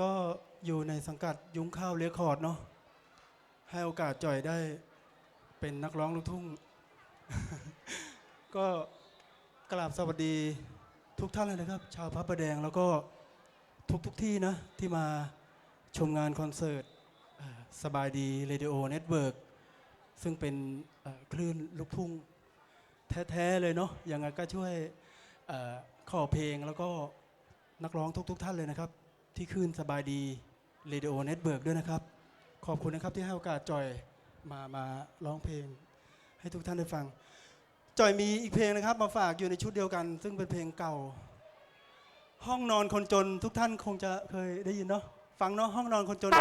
ก็อยู่ในสังกัดยุ้งข้าวเรคคอร์ดเนาะให้โอกาสจ่อยได้เป็นนักร้องลูกทุ่ง ก็กราบสวัสดีทุกท่านเลยนะครับ ชาวพระประแดงแล้วก็ทุกทุกที่นะ ที่มาชมงานคอนเสิร์ตสบายดีเรดิโอเน็ตเวิร์กซึ่งเป็นคลื่นลูกทุ่งแท้ ๆ เลยเนาะยังไงก็ช่วยอขอเพลงแล้วก็นักร้องทุก ๆ ท่านเลยนะครับ ที่คลื่นสบายดีเรดิโอเน็ตเบิร์กด้วยนะครับ ขอบคุณนะครับที่ให้โอกาสจอยมามาร้องเพลง ให้ทุกท่านได้ฟัง จอยมีอีกเพลงนะครับ มาฝากอยู่ในชุดเดียวกัน ซึ่งเป็นเพลงเก่า ห้องนอนคนจนทุกท่านคงจะเคยได้ยินเนาะฟังเนาะห้องนอนคนจน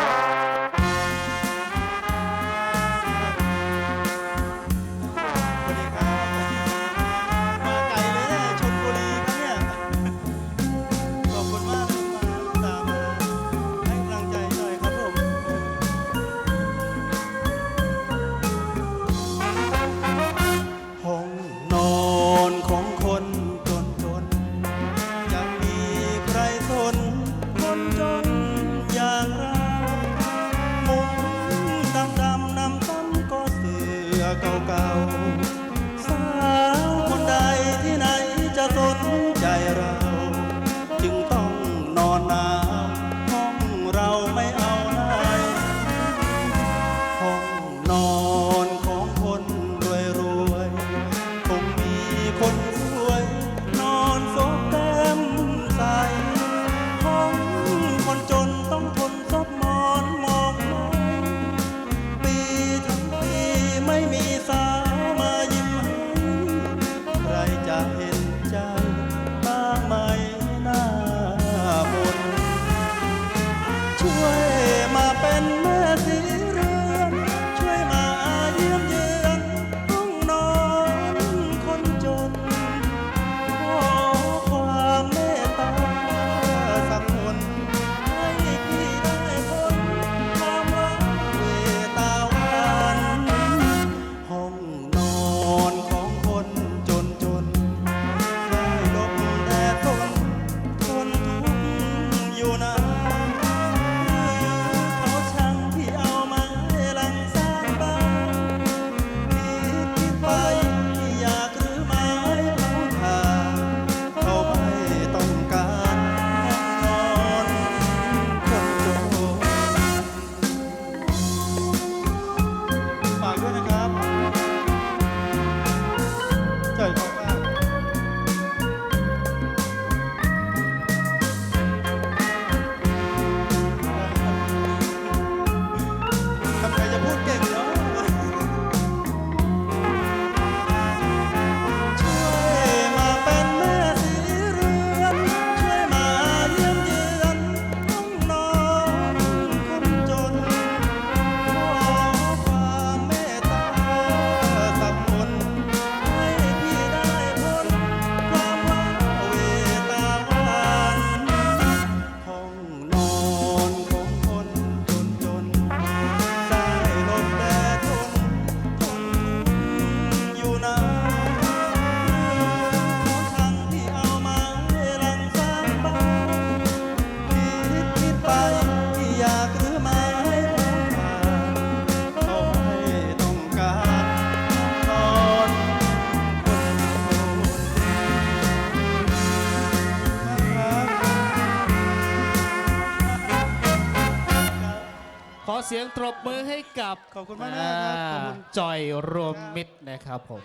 สียงตรบมือให้กับขอบคุณมากนะครับขอบคุณาจอยรวมมิตรนะครับผม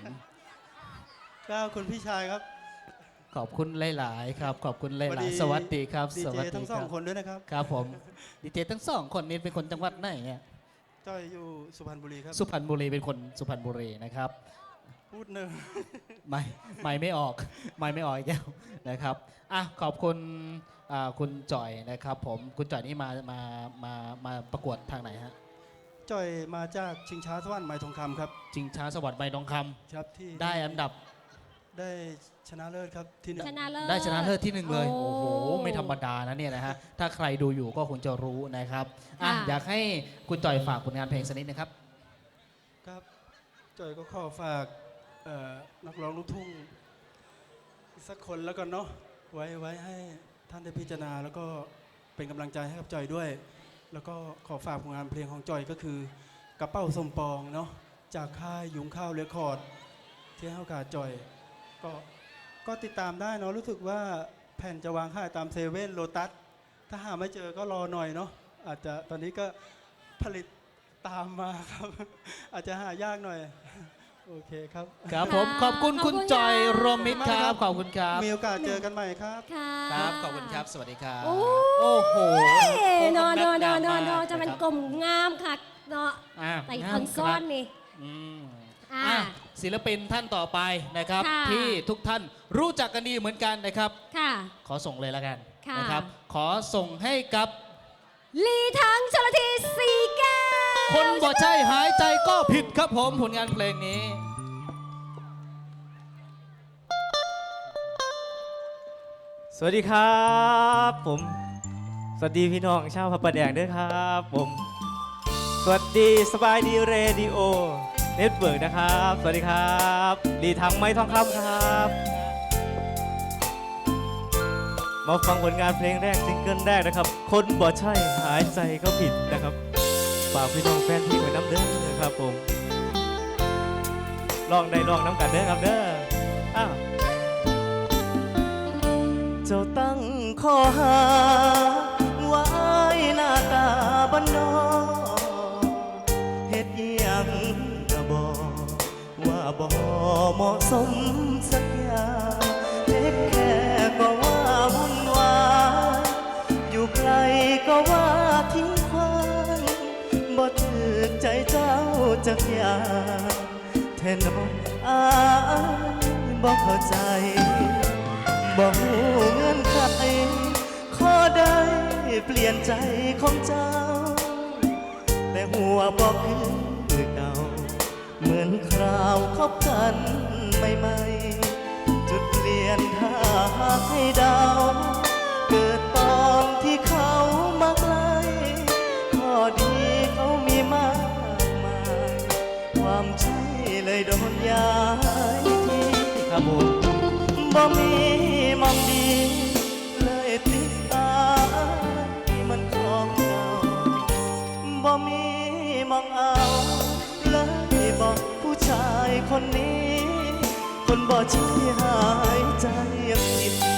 ก้าวคุณพี่ชายครับขอบคุณหลาย ๆ ครับ ขอบคุณหสวัสลาดียๆ สวัสดีครับ ดีสเจวัสดีทั้งสคองรับคนด้วยนะครับครับผมดีเจทั้งสองคนนี้เป็นคนจังหวัดไหนเนี่ยจ้อยอยู่สุพรรณบุรีครับ สุพรรณบุรีเป็นคนสุพรรณบุรีนะครับ พูดเนอะไม่ไม่ไม่ออก ไม่ไม่ออกอีกแล้วนะครับอะขอบคุณอ่า คุณจ่อยนะครับผมคุณจ่อยนี่มามามามาประกวดทางไหนฮะจ้อยมาจากชิงช้าสวรรค์ไม้ทองคำครับจิงช้าสวัสดิ์ใบทองคำครับที่ได้อันดับได้ชนะเลิศครับที่หนึ่งชนะเลิศได้ชนะเลิศที่หนึ่งเลย โอ้โอ้โหไม่ธรรมดานะเนี่ยนะฮะ ถ้าใครดูอยู่ก็คงจะรู้นะครับอะค่ะอยากให้คุณจ่อยฝากผลงานเพลงสักนิดนะครับ ครับจ้อยก็ขอฝากเอ่อนักร้องลูกทุ่งอีกสักคนแล้วกันเนาะไว้ไว้ให้ ท่านได้พิจารณาแล้วก็เป็นกำลังใจให้กับจอยด้วย แล้วก็ขอฝากผลงานเพลงของจอยก็คือกระเป๋าสมปองเนาะจากค่ายยุงข้าวเรคคอร์ดที่ให้โอกาสจอยก็ก็ติดตามได้เนาะรู้สึกว่าแผ่นจะวางขายตามเซเว่นโลตัสถ้าหาไม่เจอก็รอหน่อยเนาะอาจจะตอนนี้ก็ผลิตตามมาครับ อาจจะหายากหน่อย โอเคครับ ครับผมค่ะขอบคุณขอบคุณคุณจ่อยค่ะรวมมิตรครับ ขอบคุณครับ มีโอกาสเจอกันใหม่ครับ ค่ะ ครับ ขอบคุณครับ สวัสดีครับ โอ้โอ้โหนอนนอนนอนนอนงามมากจะเป็นครับกลมงามค่ะเนาะอะใส่งามคอนซ่อนครับนี่ อืมอ่าอะศิลปินท่านต่อไปนะครับ ค่ะ ที่ทุกท่านรู้จักกันดีเหมือนกันนะครับ ค่ะ ขอส่งเลยแล้วกันค่ะ นะครับ ขอส่งให้กับลีทังชลทีสีแก้วคนบ่ใช่หายใจก็ผิดครับผมผลงานเพลงนี้ สวัสดีครับ ผม สวัสดีพี่น้องชาวพระประแดงด้วยครับ ผม สวัสดีสบายดีเรดิโอเน็ตเวิร์กนะครับ สวัสดีครับดีทางไม้ทองคำครับ มาฟังผลงานเพลงแรกซิงเกิลแรกนะครับ คนบ่ใช่หายใจก็ผิดนะครับฝากพี่น้องแฟนที่ไว้น้ำเด้อนะครับผมลองได้ลองน้ำกันเด้อครับเด้ออ้าว เจ้าตั้งข้อหาไว้หน้าตาบันนอกเฮ็ดยังก็บอกว่าบ่เหมาะสมสักอย่างเล็กแค่ก็ว่าวุ่นวายอยู่ไกลก็ว่าทิ้งควางบ่ถึกใจเจ้าจักอย่างแทนน้องอายบ่เข้าใจ บอกเงื่อนไขขอได้เปลี่ยนใจของเจ้า แต่หัวบอกคือเก่า เหมือนคราวคบกันใหม่ๆ จุดเปลี่ยนถ้าหากให้ดาเกิดตอนที่เขามาใกลข้อดีเขามีมากมาย ความใช่เลยโดนย้ายที่ครับผม บ่มีมองดี เลยติดตามที่มันของเก่าบ่มีมองเอา เลยบอกผู้ชายคนนี้ คนบ่ใช่หายใจยังผิด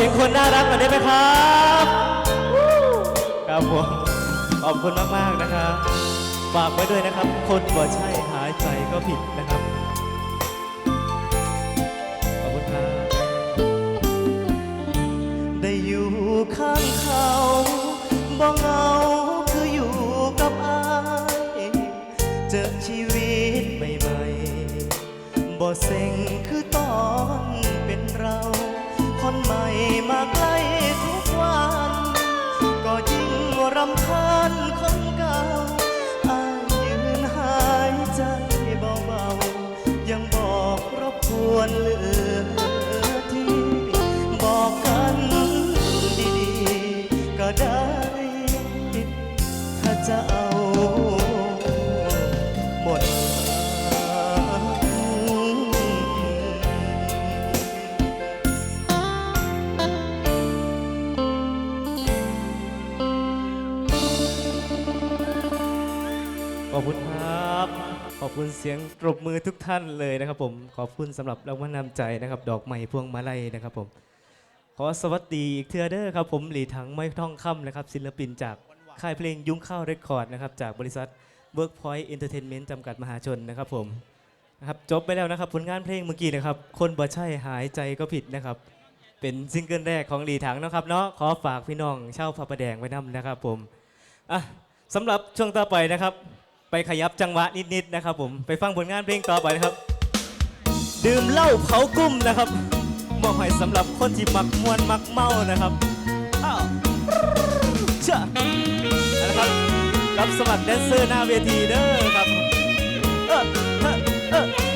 สียงคนน่ารักหน่อยได้ไหมครับครับผมขอบคุณมากๆนะครับฝากไว้ด้วยนะครับ คนบ่ใช่หายใจก็ผิดนะครับขอบคุณครับได้อยู่ข้างเขาบ่เหงาคืออยู่กับอายเจอชีวิตใหม่ๆบ่เซ็งคือตอน รำคาญคนเก่าอายยืนหายใจเบาๆ ยังบอกรบกวนเหลือที่บอกกันดีๆ ก็ได้ อบคุณครับ ขอบคุณเสียงปรบมือทุกท่านเลยนะครับผม ขอบคุณสำหรับรางวัลนำใจนะครับ ดอกไม้พวงมาลัยนะครับผม ขอสวัสดีอีกเทือเด้อครับผมหลีถังไม้ท่องค่ำนะครับ ศิลปินจากค่ายเพลงยุ้งข้าวเรคคอร์ดนะครับ จากบริษัท Workpoint Entertainment จำกัดมหาชนนะครับผมนะครับจบไปแล้วนะครับผลงานเพลงเมื่อกี้นะครับ คนบ่ใช่หายใจก็ผิดนะครับ เป็นซิงเกิลแรกของหลีถังนะครับเนาะขอฝากพี่น้องเช่าพระประแดงไว้นํนะครับผมอะสำหรับช่วงต่อไปนะครับ ไปขยับจังหวะนิดๆนะครับผมไปฟังผลงานเพลงต่อไปนะครับ ดื่มเหล้าเผากุ้มนะครับมอบให้สำหรับคนที่มักมวนมักเมานะครับอ้าวเชื่อนะครับรับสมัครแดนเซอร์หน้าเวทีเด้อครับเออเออเออ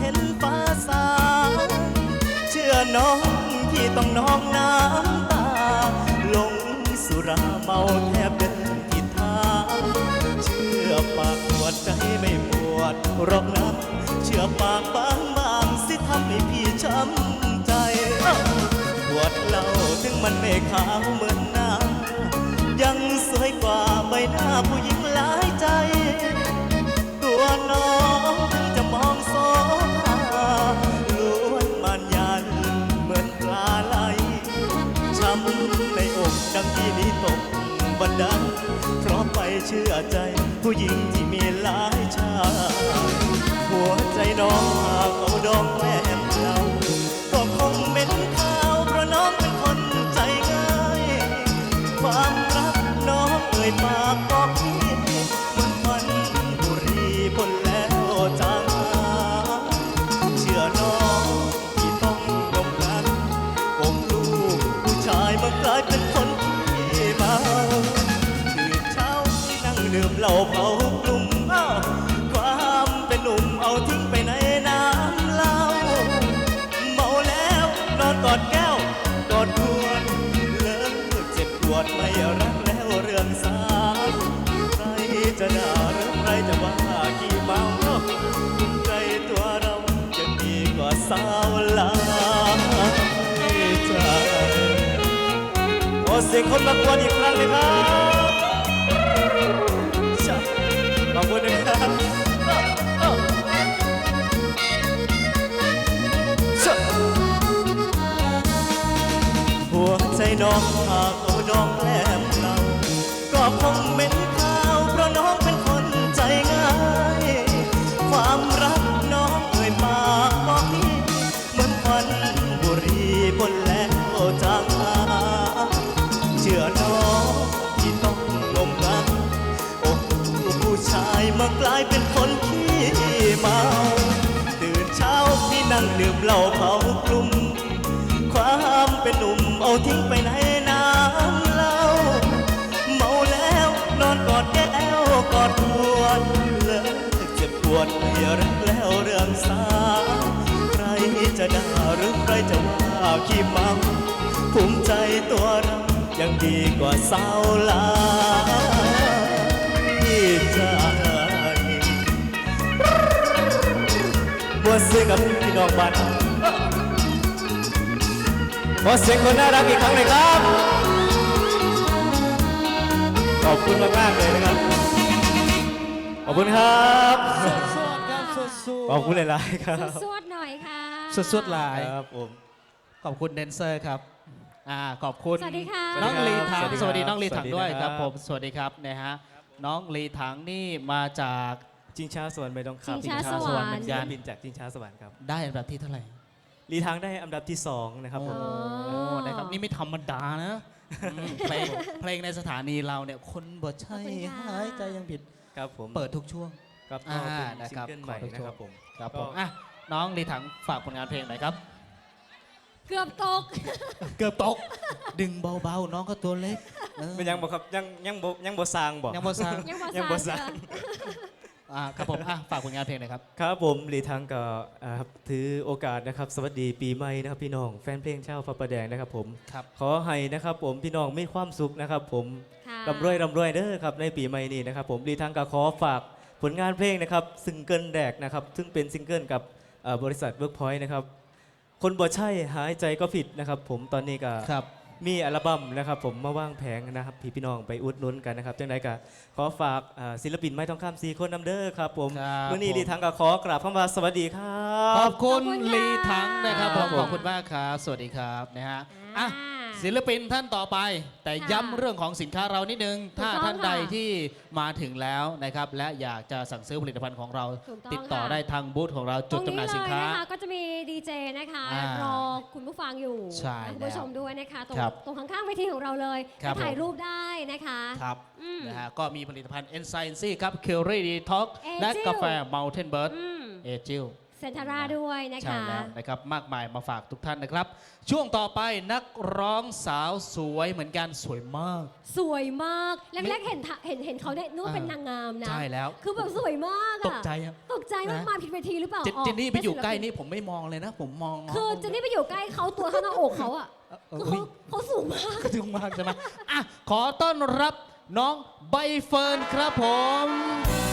เห็นฟ้าสางเชื่อน้องที่ต้องน้องน้ำตา ลงสุราเมาแทบเดินผิทาเชื่อปากปวดใจไม่ปวดรอกนะเชื่อปากบางบางสิทำให้พี่ช้ำใจปวดเล่าถึงมันไม่ขาวเหมือนน้ำยังสวยกว่าใบหน้าผู้หญิงหลายใจ ตัวน้อง ดังที่นี้ตกบันไดเพราะไปเชื่อใจผู้หญิงที่มีหลายชา สียงคนมากวนอีกครั้งเลยครับชะขอบคุณนะครับเอ้าเอ้าชะหัวใจน้องหากเอาน้องแกล้ เป็นคนขี้เมา ตื่นเช้าพี่นั่งดื่มเหล้าเผากลุ่ม ความเป็นหนุ่มเอาทิ้งไปในน้ำเหล้าเมาแล้วนอนกอดแก้วกอดทวนเลิกเจ็บปวดไม่รักแล้วเรื่องสาใครจะด่าหรือใครจะว่าขี้เมาภูมิใจตัวเรายังดีกว่าสาวลายใจ บัวซื้อกับพี่น้องบ้านขอเสียงคนน่ารักอีกครั้งหนึ่งครับ ขอบคุณมากมากๆเลยนะครับ ขอบคุณครับ สวดครับสวดสวดขอบคุณหลายๆครับ สวดหน่อยค่ะสวดสวดหลาย ครับผม ขอบคุณแดนเซอร์ครับ อ่า ขอบคุณ สวัสดีค่ะ น้องลีถัง สวัสดีครับสวัสดีน้องลีถังสวัสดีด้วยคครัรับบผม สวัสดีครับนะฮะ น้องลีถังนี่มาจาก จิงช้าสวรรค์ไม่ต้องขับชิงช้าสวรรค์เหมือนกันบินจากจิงช้าสวรรค์ครับได้อันดับที่เท่าไหร่ลีทางได้อันดับที่สองนะครับผม โอ้นะครับ นี่ไม่ธรรมดานะอืมเพลงเพลงในสถานีเราเนี่ย คนบ่ใช่ขอบคุณค่ะ หายใจยังผิดครับผมเปิดทุกช่วง ครับอ่าก็เป็นนะซิคงรับเกิลใหม่ขอทุกนะช่วง ครับผม ครับก็ผมอะน้องลีถังฝากผลงานเพลงหน่อยครับ เกือบตก เกือบตก ดึงเบาๆ น้องก็ตัวเล็กเออเป็นยังบอกครับยังยังบ่ยังบ่สร้างบอกยังบ่สร้างยังบ่ยังบ่สสร้าร้าง ง อ่าครับผมอะฝากผลงานเพลงหน่อยครับ ครับผมลีทางก็อ่าครับถือโอกาสนะครับสวัสดีปีใหม่นะครับพี่น้องแฟนเพลงชาวพระประแดงนะครับผม ครับ ขอให้นะครับผมพี่น้องมีความสุขนะครับผมค่ะร่ำรวยร่ำรวยเด้อครับในปีใหม่นี้นะครับผมลีทางก็ขอฝากผลงานเพลงนะครับซิงเกิลแรกนะครับซึ่งเป็นซิงเกิลกับเอ่อบริษัทเวิร์กพอยต์นะครับคนบ่ใช่หายใจก็ผิดนะครับผมตอนนี้ก็ครับ มีอัลบั้มนะครับผมมาว่างแผงนะครับพี่พี่น้องไปอุดหนุนกันนะครับจังไดก็ขอฝากอ่าศิลปินไม้ทองคำสีคนนำเด้อครับผมครับมื่อนี้ผมลีทางก็ขอกราบเข้ามาสวัสดีครัขบ อบคุณขอบคุณค่ะ ลีถังนะครับผมครับผมขอบคุณมากครับ สวัสดีครับนะฮะอะ อ่า ศิลปินท่านต่อไป แต่ค่ะย้ำเรื่องของสินค้าเรานิดนึงถูกถ้าต้องท่านใดค่ะที่มาถึงแล้วนะครับ และอยากจะสั่งซื้อผลิตภัณฑ์ของเรา ถูกต้องติดต่อค่ะ ได้ทางบูธของเราจุดจำหน่ายสินค้า ตรงเลยนะคะก็จะมีดีเจนะคะอ่ารอคุณผู้ฟังอยู่ใช่และคุณผู้ชมด้วยนะคะ ตรงครับตรงข้างๆเวทีของเราเลยครับ ไปถ่ายผมรูปได้นะคะ ครับอืมนะฮะก็มีผลิตภัณฑ์ e n z y m e ครับ c u r y Detox และ Agil กาแฟ Mountain Bird อืม เอจิล เซนทาร่าด้วยนะใช่คะ แล้วนะครับมากมายมาฝากทุกท่านนะครับ ช่วงต่อไปนักร้องสาวสวยเหมือนกันสวยมาก สวยมากแรกๆเห็นทะเห็นเห็นเขาเนี่ยนึกว่าเป็นอ่านนางงามนะใช่แล้ว คือแบบสวยมากตอะกใจอะ ตกใจว่านะ มาผิดเวทีหรือเปล่าเจอ๋อเจนนี่ไปอยู่เป็ใกล้ศิลปินี่ผมไม่มองเลยนะ ผมมองคือเจนนี่ไปอยู่ใกล้เขาตัวเท่าหน้าอกเขาอะเออคือเฮ้เขายเขาสูงมาก ก็ถึงมากใช่ไหมอะขอต้อนรับน้องใบเฟิร์นครับผม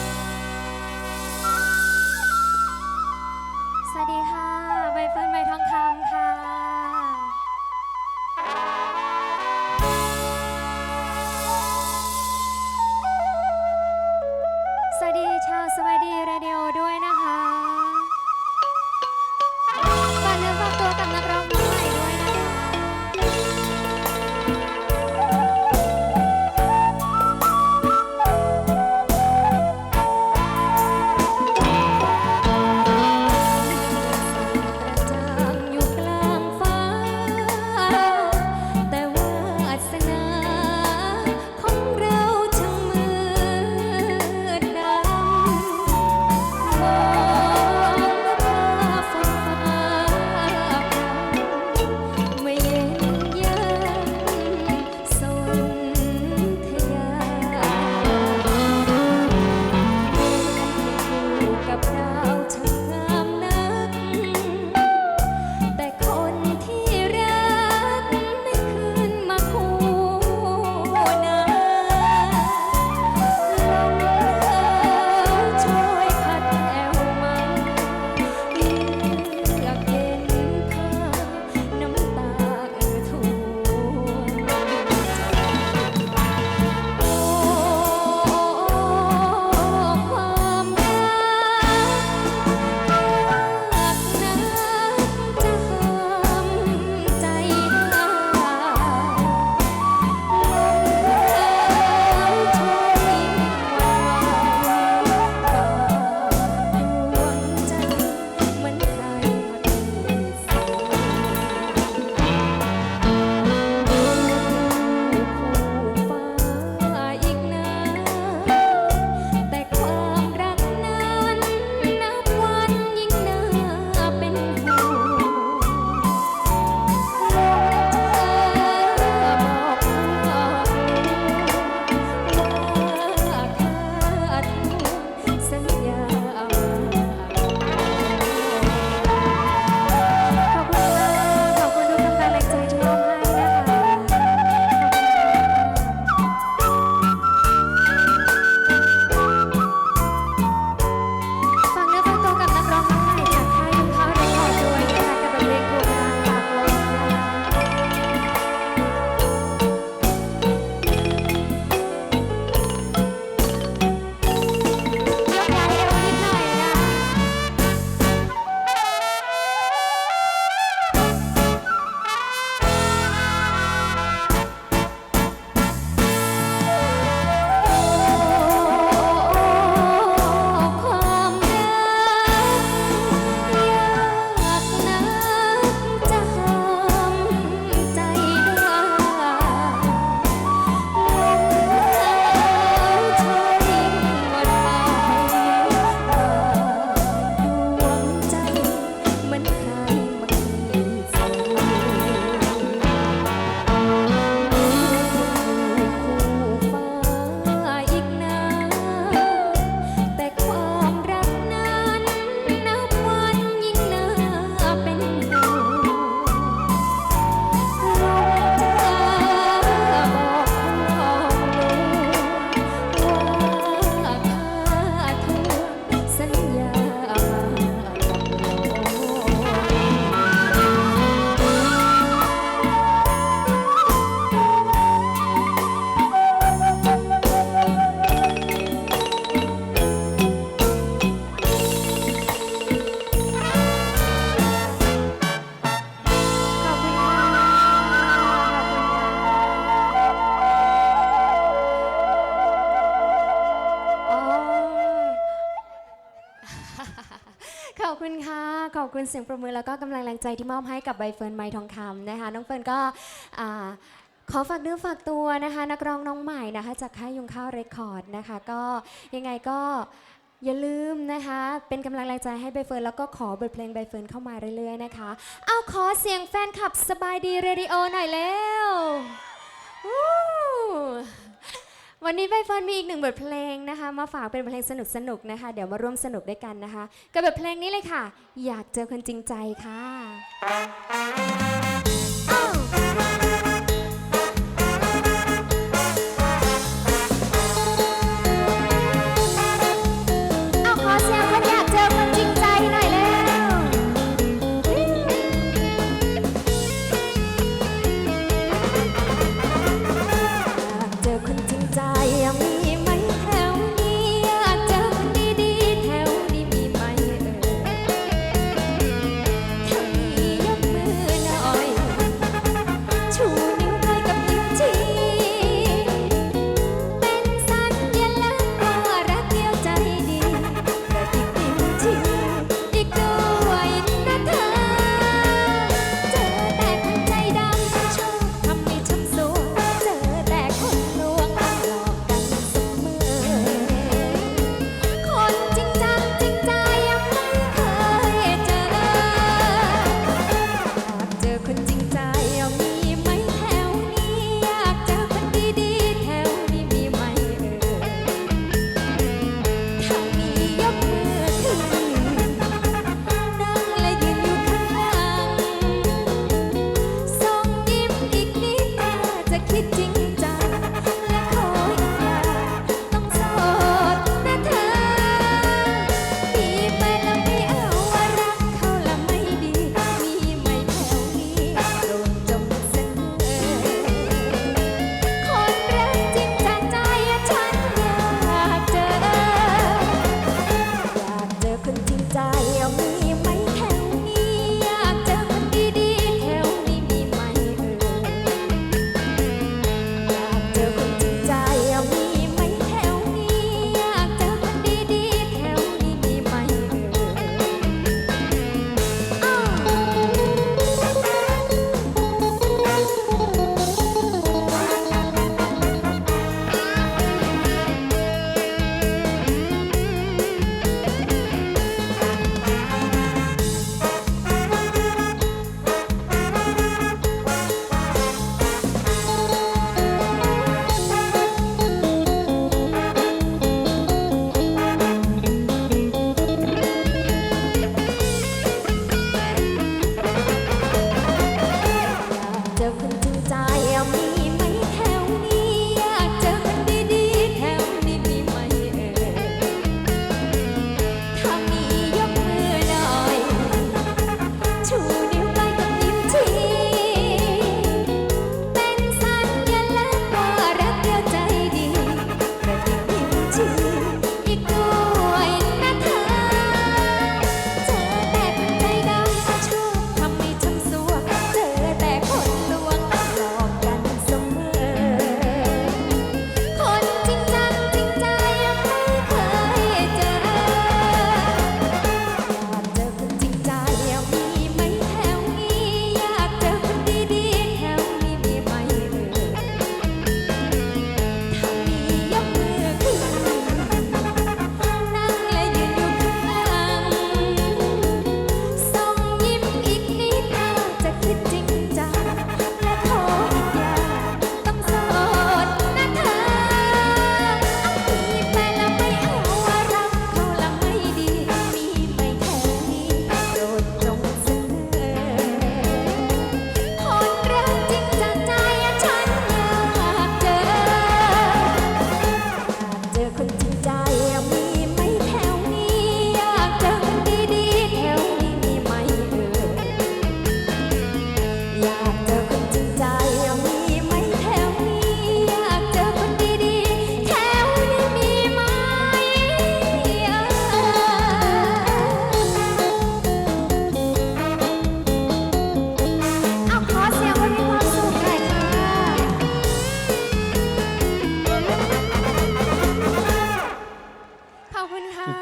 สวัสดีค่ะใบเฟิร์นใบทองค กับ งประมือแล้วก็กำลังแรงใจที่มอบให้กับใบเฟิร์นไม้ทองคำนะคะ น้องเฟิร์นก็ขอฝากเนื้อฝากตัวนะคะ นักร้องน้องใหม่นะคะ จากค่ายยุงข้าวเรคคอร์ดนะคะ ก็ยังไงก็อย่าลืมนะคะ เป็นกำลังแรงใจให้ใบเฟิร์นแล้วก็ขอบทเพลงใบเฟิร์นเข้ามาเรื่อยๆนะคะ เอาขอเสียงแฟนคลับสบายดีเรดิโอหน่อยเร็ว วันนี้ใบเฟิร์นมีอีกหนึ่งบทเพลงนะคะ มาฝากเป็นเพลงสนุกๆนะคะ เดี๋ยวมาร่วมสนุกด้วยกันนะคะ กับบทเพลงนี้เลยค่ะ อยากเจอคนจริงใจค่ะ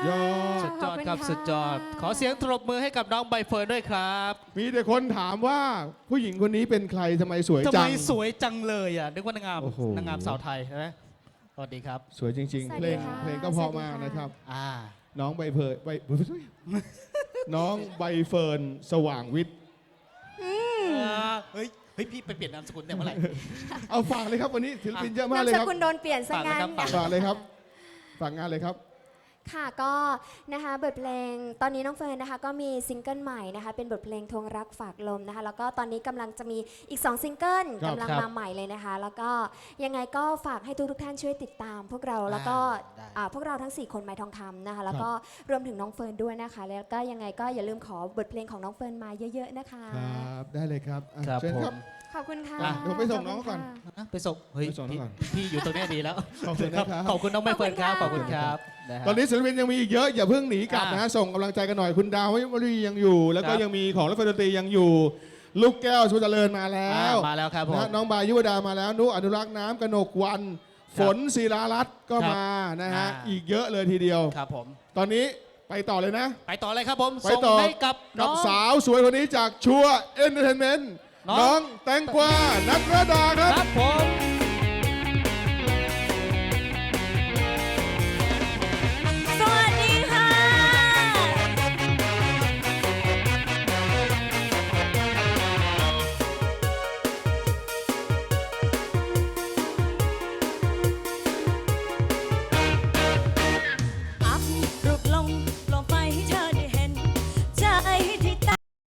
ยอด ขอเสียงตบมือให้กับน้องใบเฟิร์นด้วยครับมีแต่คนถามว่าผู้หญิงคนนี้เป็นใครทำไมสวยทำจัไมง สวยจังเลยอะนึกว่านางงามโอ้โห นางงามสาวไทยใช่ไหมสวัสดีครับสวยจริงสๆวัเพสลดีงค่ะเพลงก็เพราะสวัสดีมากค่ะ นะครับ อ่าน้องใบเฟิร์นใบน้องใบเฟิร์นสว่างวิทย์เฮ้ยเฮ้ยพี่ไปเปลี่ยนนามสกุลเนี่ยเมื่อไหร่ เอาฝากเลยครับวันนี้ศิลปินเยอะมากนามเลยสครับ กุลโดนเปลี่ยนซะงั้นฝากเลยครับ ฝากเลยครับฝากงานเลยครับ ค่ะก็นะคะบทเพลงตอนนี้น้องเฟิร์นนะคะก็มีซิงเกิลใหม่นะคะเป็นบทเพลงทวงรักฝากลมนะคะแล้วก็ตอนนี้กำลังจะมีอีก 2 ซิงเกิลครับกำลังครับมาใหม่เลยนะคะ แล้วก็ยังไงก็ฝากให้ทุกทุกๆท่านช่วยติดตาม พวกเราแล้วก็ได้ อ่าพวกเราทั้ง 4 คนไม้ทองคำนะคะแล้วก็รวมถึงน้องเฟิร์นด้วยนะคะ แล้วก็ยังไงก็อย่าลืมขอบทเพลงของน้องเฟิร์นมาเยอะ ๆนะคะ ครับได้เลยครับอะครับเชิญผครับม ขอบคุณค่ะอะเดี๋ยวผมไปส่งน้องก่อน ขบคุณค่ะ นะไปส่งเฮ้ยไปส่งน้องพี่ก่อนพี่อยู่ตรงเนี้ยดีแล้วขอบคุณนะครับ ขอบคุณน้องใบเฟิร์นครับขขออบบคุคุณณคค่ะ รับนะฮะ ตอนนี้ศิลปินยังมีอีกเยอะอย่าเพิ่งหนีกลับอ่านนะฮะส่งกำลังใจกันหน่อยคุณดาววรียังอยู่ แล้วก็ครับ ยังมีของรัฐดนตรียังอยู่ ลูกแก้วสุเจริญมาแล้อ่าวมาแล้วครับผม นะน้องบายุวดามาแล้วนุอนุรักษ์น้ำกนกวัน ฝนศิลารัตน์ก็ครับมานะฮะอ่า อีกเยอะเลยทีเดียว ครับผม ตอนนี้ไปต่อเลยนะ ไปต่อเลยครับผมไปส่งต่อ ให้กับกับน้องสาวสวยคนนี้จากชัวเอนเตอร์เทนเมนต์น้อง น้องแตงกวานัทรดาครับ ครับผม